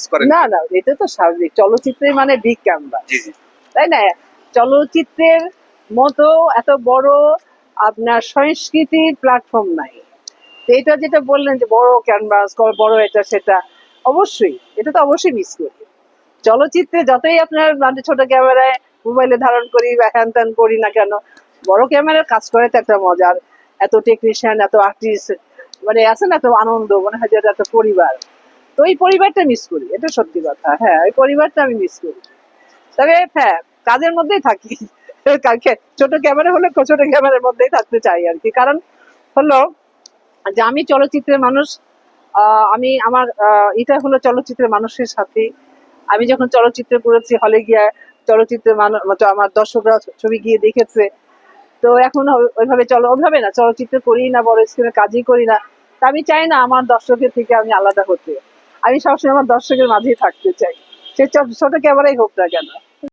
Miss করেন? না না এটা তো স্বাভাবিক। চলচ্চিত্রের মানে বিগ তাই না? চলচ্চিত্রের মতো এত বড় আপনার সংস্কৃতির প্ল্যাটফর্ম নাই। তো এটা যেটা বললেন যে বড় ক্যানভাস বড় এটা সেটা অবশ্যই এটা তো অবশ্যই মিস করি। চলচ্চিত্রে যতই আপনার মানে ছোট ক্যামেরায় মোবাইলে ধারণ করি বা হ্যান ত্যান করি না কেন বড় ক্যামেরার কাজ করে তো একটা মজার। এত টেকনিশিয়ান এত আর্টিস্ট মানে আছে না এত আনন্দ মনে হয় যে একটা পরিবার। তো এই পরিবারটা মিস করি, এটা সত্যি কথা। হ্যাঁ ওই পরিবারটা আমি মিস করি। তবে হ্যাঁ কাজের মধ্যেই থাকি। ছোট ক্যামেরা হলে ছোট ক্যামেরার মধ্যেই থাকতে চাই আর কি। কারণ হলো যে আমি চলচ্চিত্রের মানুষ আমি আমার এটা হলো চলচ্চিত্রের মানুষের সাথে। আমি যখন চলচ্চিত্রে করেছি হলে গিয়ে চলচ্চিত্রের মানুষ আমার দর্শকরা ছবি গিয়ে দেখেছে। তো এখন ওইভাবে চলো, ওইভাবে না, চলচ্চিত্র করি না, বড় স্ক্রিনে কাজই করি না। তা আমি চাই না আমার দর্শকের থেকে আমি আলাদা হতে। আমি সবসময় আমার দর্শকের মাঝেই থাকতে চাই। সে ছোট ক্যামেরাই হোক না কেন।